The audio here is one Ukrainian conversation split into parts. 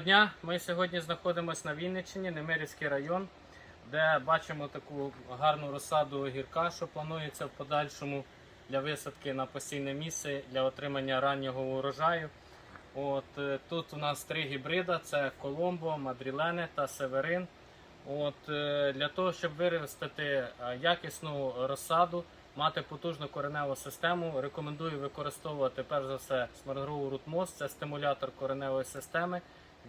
дня. Ми сьогодні знаходимося на Вінниччині, Немирівський район, де бачимо таку гарну розсаду огірка, що планується в подальшому для висадки на постійне місце для отримання раннього урожаю. От е, тут у нас три гібрида: це Коломбо, Мадрілене та Северин. От е, для того, щоб виростити е, якісну розсаду, мати потужну кореневу систему, рекомендую використовувати перш за все смаргрову рутмоз, це стимулятор кореневої системи.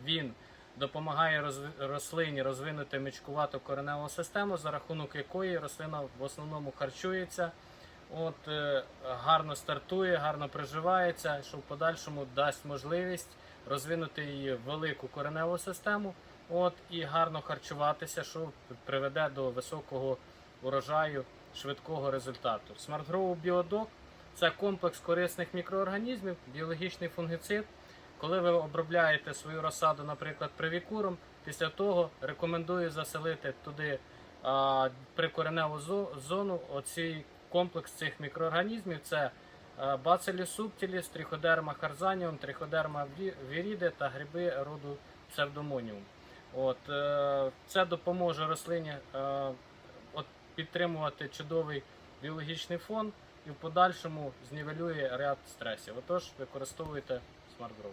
Він допомагає рослині розвинути мічкувату кореневу систему, за рахунок якої рослина в основному харчується. От е, гарно стартує, гарно приживається, що в подальшому дасть можливість розвинути її велику кореневу систему, от і гарно харчуватися, що приведе до високого урожаю, швидкого результату. Смарт-Grow Біодок це комплекс корисних мікроорганізмів, біологічний фунгіцид. Коли ви обробляєте свою розсаду, наприклад, привікуром, після того рекомендую заселити туди а, прикореневу зону оцей комплекс цих мікроорганізмів. Це а, Bacillus subtilis, Trichoderma harzanium, Trichoderma viride та гриби роду Pseudomonium. От, е, це допоможе рослині е, от, підтримувати чудовий біологічний фон і в подальшому знівелює ряд стресів. Отож, використовуйте Grow.